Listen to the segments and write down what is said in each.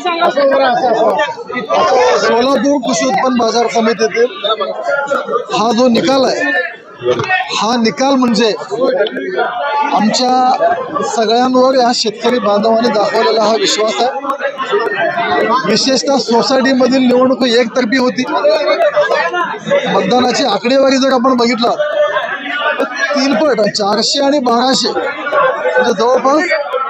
सांगा. सोलापूर कृषी उत्पन्न बाजार समितीतील हा जो निकाल आहे हा निकाल म्हणजे आमच्या सगळ्यांवर या शेतकरी बांधवांनी दाखवलेला हा विश्वास आहे. विशेषतः सोसायटीमधील निवडणूक एकतर्फी होती. मतदानाची आकडेवारी जर आपण बघितलं तर तीनपट चारशे आणि बाराशे. म्हणजे जवळपास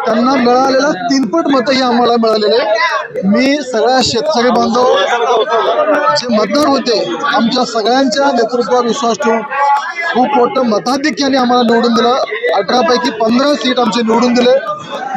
त्यांना मिळालेला तीनपट मतं ही आम्हाला मिळालेले मी सगळ्या शेतकरी बांधव जे मतदार होते आमच्या सगळ्यांच्या नेतृत्वावर विश्वास ठेवून खूप मोठं मताधिक्याने आम्हाला निवडून दिलं. अठरापैकी पंधरा सीट आमचे निवडून दिले.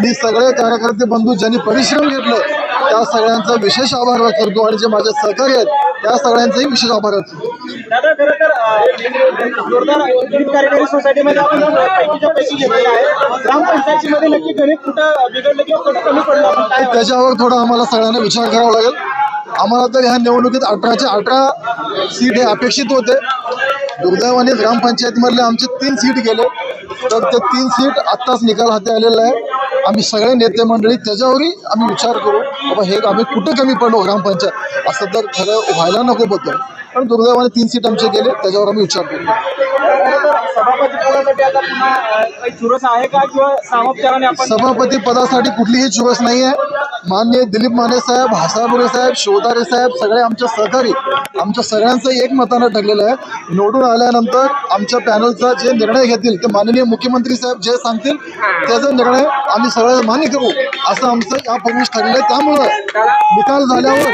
मी सगळे कार्यकर्ते बंधू ज्यांनी परिश्रम घेतलं त्या सगळ्यांचा विशेष आभार करतो आणि जे माझे सहकारी आहेत त्या सगळ्यांचाही विशेष आभार करतो दादा खरं तर अं, जोरदार गणित कार्यकारी सोसायटीमध्ये आपण पैकीच्या पैकी घेतलेला आहे ग्रामपंचायतीमध्ये नक्की गणित कुठं बिघडलं किंवा कुठं कमी पडलं आपण काय वाटतं? त्याच्यावर थोडा आम्हाला सगळ्यांना विचार करावा लागेल. आम्हाला तर ह्या निवडणुकीत अठराचे अठरा सीट हे अपेक्षित होते. दुर्दैवाने ग्रामपंचायतीमधले आमचे तीन सीट गेले. तर ते तीन सीट आत्ताच निकाल हाती आलेला आहे. आम्ही सगळे नेते मंडळी त्याच्यावरही आम्ही विचार करू बाबा हे आम्ही कुठं कमी पडलो ग्रामपंचायत? असं तर खरं व्हायला नको होतं पण दुर्दैवाने तीन सीट आमचे गेले त्याच्यावर आम्ही विचार करू. सभापती पदासाठी कुठलीही चुरस नाही आहे माननीय दिलीप माने साहेब हासाबुरे साहेब शोधारे साहेब सगळे आमचे सहकारी आमच्या सगळ्यांचं एक मतानं ठरलेलं आहे. निवडून आल्यानंतर आमच्या पॅनलचा जे निर्णय घेतील ते माननीय मुख्यमंत्री साहेब जे सांगतील त्याचा निर्णय आम्ही सगळे मान्य करू असं आमचं यापूर्वीच ठरलेलं आहे. त्यामुळं निकाल झाल्यावर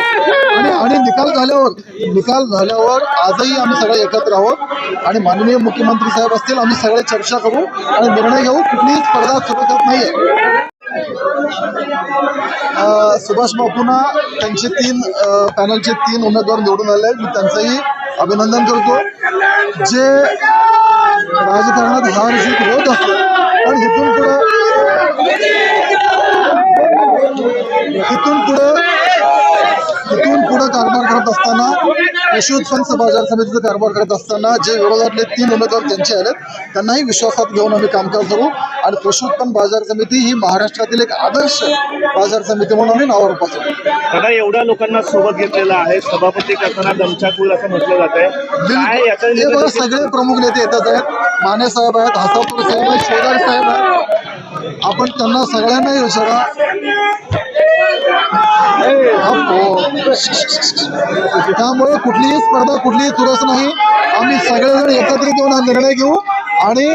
आणि आणि निकाल झाल्यावर निकाल झाल्यावर आजही आम्ही सगळे एकत्र आहोत आणि माननीय मुख्यमंत्री साहेब असतील आम्ही सगळे चर्चा करू आणि निर्णय घेऊ. कुठलीही स्पर्धा सुरू नाही सुभाष बापूंना त्यांचे तीन पॅनलचे तीन उमेदवार निवडून आले मी त्यांचंही अभिनंदन करतो. जे राजकारणात हार जीत होत असतो पण इथून पुढे इथून पुढं इथून पुढं कारभार करत असताना कृषी उत्पन्न बाजार समितीचा कारभार करत असताना जे विरोधातले तीन उमेदवार त्यांचे आलेत त्यांनाही विश्वासात घेऊन आम्ही कामकाज करू आणि कृषी उत्पन्न बाजार समिती ही महाराष्ट्रातील एक आदर्श बाजार समिती म्हणून आम्ही नावावर दादा एवढ्या लोकांना सोबत घेतलेलं आहे सभापती करताना दमछाकूर असं म्हटलं जात आहे. हे सगळे प्रमुख नेते येतात आहेत. माने साहेब आहेत हासापूर साहेब आहेत शेजार साहेब आहेत. आपण त्यांना सगळ्यांनाही विचारा. त्यामुळे कुठलीही स्पर्धा कुठलीही चुरस नाही. आम्ही सगळेजण एकत्रित येऊन हा निर्णय घेऊ आणि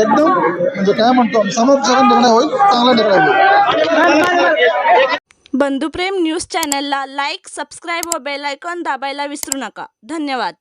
एकदम म्हणजे काय म्हणतो समोरचा निर्णय होईल चांगला निर्णय होईल. बंधुप्रेम न्यूज चॅनलला लाईक सबस्क्राईब व बेल आयकॉन दाबायला विसरू नका. धन्यवाद.